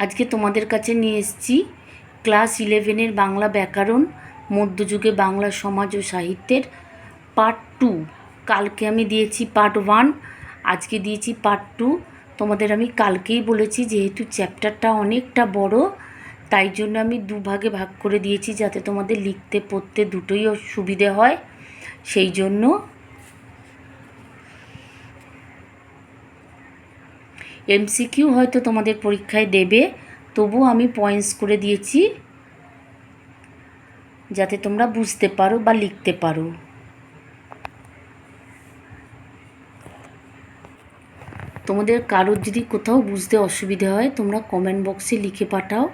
আজকে তোমাদের কাছে নিয়ে এসেছি ক্লাস ইলেভেনের বাংলা ব্যাকরণ, মধ্যযুগে বাংলা সমাজ ও সাহিত্যের পার্ট টু। কালকে আমি দিয়েছি পার্ট ওয়ান, আজকে দিয়েছি পার্ট টু। তোমাদের আমি কালকেই বলেছি যেহেতু চ্যাপ্টারটা অনেকটা বড়, তাই জন্য আমি দুভাগে ভাগ করে দিয়েছি যাতে তোমাদের লিখতে, পড়তে দুটোই সুবিধে হয়। সেই জন্য এমসিকিউ হয়তো তোমাদের পরীক্ষায় দেবে, তবুও আমি পয়েন্টস করে দিয়েছি, যাতে তোমরা বুঝতে পারো বা লিখতে পারো। তোমাদের কারোর যদি কোথাও বুঝতে অসুবিধে হয়, তোমরা কমেন্ট বক্সে লিখে পাঠাও।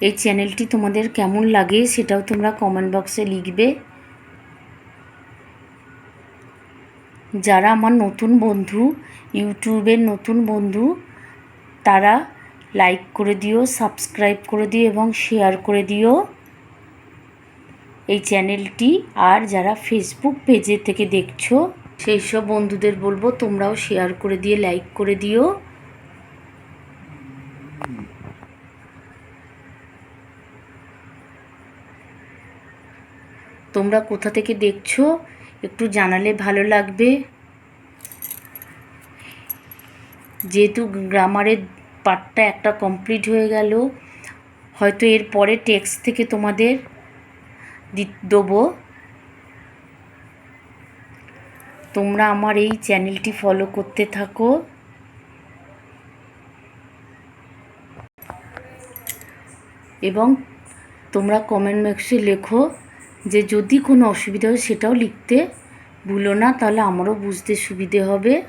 এই চ্যানেলটি তোমাদের কেমন লাগে সেটাও তোমরা কমেন্ট বক্সে লিখবে। যারা আমার নতুন বন্ধু, ইউটিউবের নতুন বন্ধু, তারা লাইক করে দিও সাবস্ক্রাইব করে দিও এবং শেয়ার করে দিও। এই চ্যানেলটি আর যারা ফেসবুক পেজে থেকে দেখছ, সেই সব বন্ধুদের বলব তোমরাও শেয়ার করে দিয়ে লাইক করে দিও। তোমরা কোথা থেকে দেখছ? একটু জানালে ভালো লাগবে। যেহেতু গ্রামারের পার্টটা একটা কমপ্লিট হয়ে গেল, হয়তো এর পরে টেক্সট থেকে তোমাদের দেবো। তোমরা আমার এই চ্যানেলটি ফলো করতে থাকো। এবং তোমরা কমেন্ট বক্সে লেখো যে যদি কোনো অসুবিধা হয় সেটাও লিখতে ভুলো না, তাহলে আমারও বুঝতে সুবিধে হবে।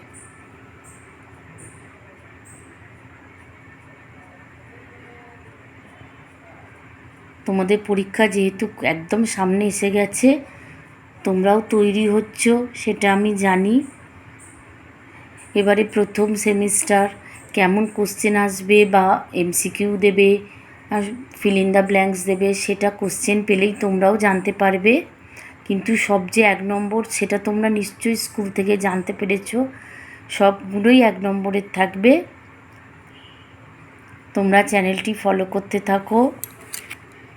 তোমাদের পরীক্ষা যেহেতু একদম সামনে এসে গেছে, তোমরাও তৈরি হচ্ছ, সেটা আমি জানি। এবারে প্রথম সেমিস্টার, কেমন কোশ্চেন আসবে বা এমসিকিউ দেবে আর ফিল ইন দ্য ব্ল্যাঙ্কস দেবে, সেটা কোশ্চেন পেলেই তোমরাও জানতে পারবে। কিন্তু সব যে এক নম্বর, সেটা তোমরা নিশ্চয়ই স্কুল থেকে জানতে পেরেছ। সবগুলোই এক নম্বরের থাকবে। তোমরা চ্যানেলটি ফলো করতে থাকো।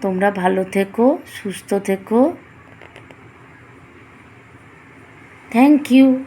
তোমরা ভালো থেকো, সুস্থ থেকো। Thank you